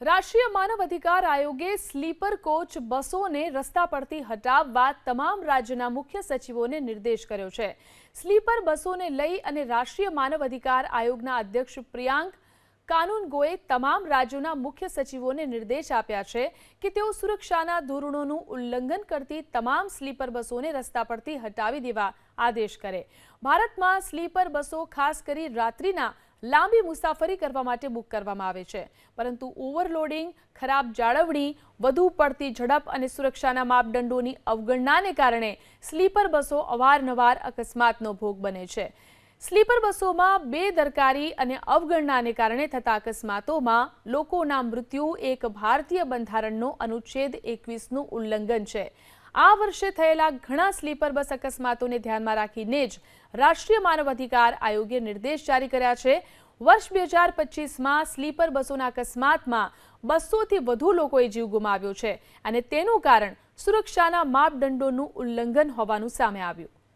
રાષ્ટ્રીય માનવ અધિકાર આયોગે સ્લીપર કોચ બસોને રસ્તા પરથી હટાવવા તમામ રાજ્યના મુખ્ય સચિવોને નિર્દેશ કર્યો છે. સ્લીપર બસોને લઈ અને રાષ્ટ્રીય માનવ અધિકાર આયોગના અધ્યક્ષ પ્રિયાંક કાનૂનગોએ તમામ રાજ્યોના મુખ્ય સચિવોને નિર્દેશ આપ્યા છે કે તેઓ સુરક્ષાના ધોરણોનું ઉલ્લંઘન કરતી તમામ સ્લીપર બસોને રસ્તા પરથી હટાવી દેવા આદેશ કરે. ભારતમાં સ્લીપર બસો ખાસ કરી રાત્રિના લાંબી મુસાફરી કરવા માટે બુક કરવામાં આવે છે. પરંતુ ઓવરલોડિંગ, ખરાબ જાળવણી, વધુ પડતી ઝડપ અને સુરક્ષાના માપદંડોની અવગણનાને કારણે સ્લીપર બસો અવારનવાર અકસ્માતનો ભોગ બને છે. સ્લીપર બસોમાં બેદરકારી અને અવગણનાને કારણે થતા અકસ્માતોમાં લોકોના મૃત્યુ એક ભારતીય બંધારણનો અનુચ્છેદ એકવીસનું ઉલ્લંઘન છે. આ વર્ષે થયેલા ઘણા સ્લીપર બસ અકસ્માતોને ધ્યાનમાં રાખીને જ રાષ્ટ્રીય માનવ અધિકાર આયોગે નિર્દેશ જારી કર્યા છે. વર્ષ બે હજાર પચીસમાં સ્લીપર બસોના અકસ્માતમાં બસોથી વધુ લોકોએ જીવ ગુમાવ્યો છે અને તેનું કારણ સુરક્ષાના માપદંડોનું ઉલ્લંઘન હોવાનું સામે આવ્યું.